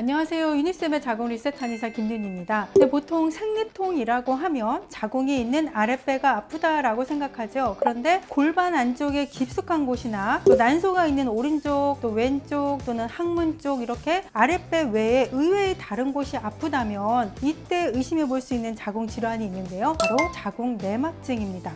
안녕하세요. 유니쌤의 자궁 리셋 한의사 김윤입니다. 근데 보통 생리통이라고 하면 자궁이 있는 아랫배가 아프다라고 생각하죠. 그런데 골반 안쪽에 깊숙한 곳이나 또 난소가 있는 오른쪽, 또 왼쪽 또는 항문 쪽 이렇게 아랫배 외에 의외의 다른 곳이 아프다면 이때 의심해 볼 수 있는 자궁 질환이 있는데요. 바로 자궁 내막증입니다.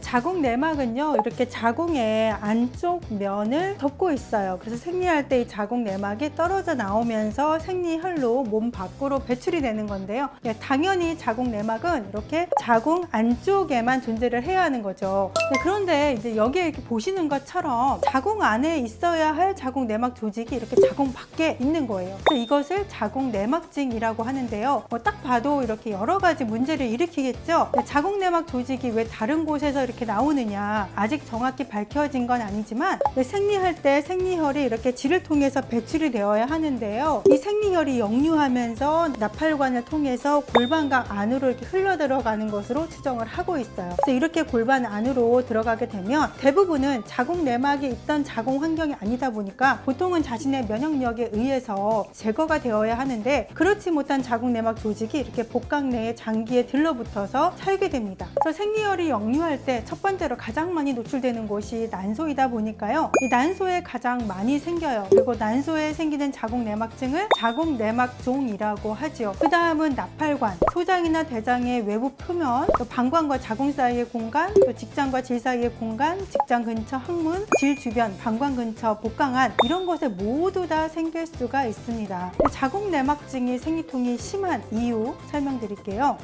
자궁 내막은요 이렇게 자궁의 안쪽 면을 덮고 있어요. 그래서 생리할 때 이 자궁 내막이 떨어져 나오면서 생리 혈로 몸 밖으로 배출이 되는 건데요. 예, 당연히 자궁 내막은 이렇게 자궁 안쪽에만 존재를 해야 하는 거죠. 네, 그런데 이제 여기에 이렇게 보시는 것처럼 자궁 안에 있어야 할 자궁 내막 조직이 이렇게 자궁 밖에 있는 거예요. 그래서 이것을 자궁 내막증이라고 하는데요. 뭐딱 봐도 이렇게 여러 가지 문제를 일으키겠죠? 네, 자궁 내막 조직이 왜 다른 곳에서 이렇게 나오느냐. 아직 정확히 밝혀진 건 아니지만 네, 생리할 때 생리혈이 이렇게 질을 통해서 배출이 되어야 하는데요. 이 생리혈이 역류하면서 나팔관을 통해서 골반각 안으로 이렇게 흘러 들어가는 것으로 추정을 하고 있어요. 그래서 이렇게 골반 안으로 들어가게 되면 대부분은 자궁 내막이 있던 자궁 환경이 아니다 보니까 보통은 자신의 면역력에 의해서 제거가 되어야 하는데 그렇지 못한 자궁 내막 조직이 이렇게 복강 내에 장기에 들러붙어서 살게 됩니다. 그래서 생리혈이 역류할 때첫 번째로 가장 많이 노출되는 곳이 난소이다 보니까요. 이 난소에 가장 많이 생겨요. 그리고 난소에 생기는 자궁 내막증을 자궁 내막종이라고 하지요. 그 다음은 나팔관, 소장이나 대장의 외부 표면, 또 방광과 자궁 사이의 공간, 또 직장과 질 사이의 공간, 직장 근처 항문, 질 주변, 방광 근처 복강 안 이런 곳에 모두 다 생길 수가 있습니다. 자궁 내막증이 생리통이 심한 이유 설명드릴게요.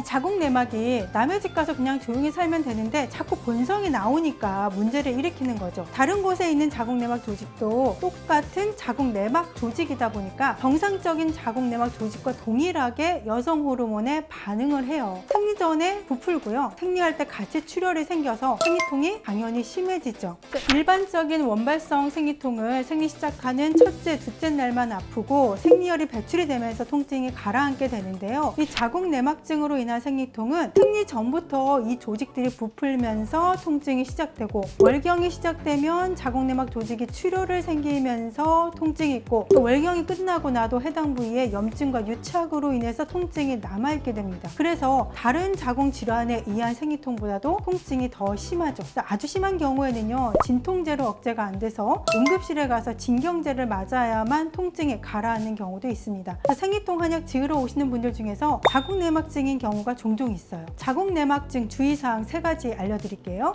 이 자궁 내막이 남의 집 가서 그냥 조용히 살면 되는데 자꾸 본성이 나오니까 문제를 일으키는 거죠. 다른 곳에 있는 자궁 내막 조직도 똑같은 자궁 내막 조직이다 보니까 정상적인 자궁 내막 조직과 동일하게 여성 호르몬에 반응을 해요. 생리 전에 부풀고요. 생리할 때 같이 출혈이 생겨서 생리통이 당연히 심해지죠. 일반적인 원발성 생리통은 생리 시작하는 첫째, 둘째 날만 아프고 생리혈이 배출이 되면서 통증이 가라앉게 되는데요. 이 자궁 내막증으로 인한 생리통은 생리 전부터 이 조직들이 부풀면서 통증이 시작되고 월경이 시작되면 자궁 내막 조직이 출혈을 생기면서 통증이 있고 또 월경이 끝나고 나도 해당 부위에 염증과 유착으로 인해서 통증이 남아있게 됩니다. 그래서 다른 자궁 질환에 의한 생리통보다도 통증이 더 심하죠. 아주 심한 경우에는요 진통제로 억제가 안 돼서 응급실에 가서 진경제를 맞아야만 통증이 가라앉는 경우도 있습니다. 생리통 한약 지으러 오시는 분들 중에서 자궁 내막증인 경우 가 종종 있어요. 자궁 내막증 주의사항 세 가지 알려드릴게요.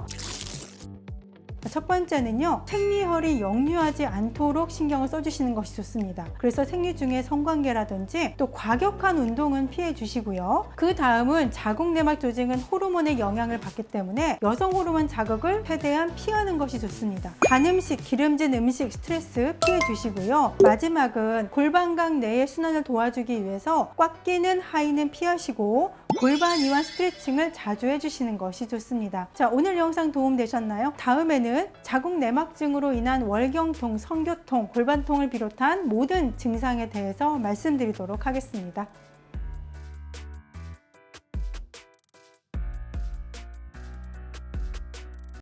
첫 번째는요, 생리혈이 역류하지 않도록 신경을 써주시는 것이 좋습니다. 그래서 생리 중에 성관계라든지 또 과격한 운동은 피해 주시고요. 그 다음은 자궁 내막 조직은 호르몬의 영향을 받기 때문에 여성 호르몬 자극을 최대한 피하는 것이 좋습니다. 단 음식, 기름진 음식, 스트레스 피해 주시고요. 마지막은 골반각 내의 순환을 도와주기 위해서 꽉 끼는 하의는 피하시고 골반 이완 스트레칭을 자주 해주시는 것이 좋습니다. 자, 오늘 영상 도움 되셨나요? 다음에는 자궁 내막증으로 인한 월경통, 성교통, 골반통을 비롯한 모든 증상에 대해서 말씀드리도록 하겠습니다.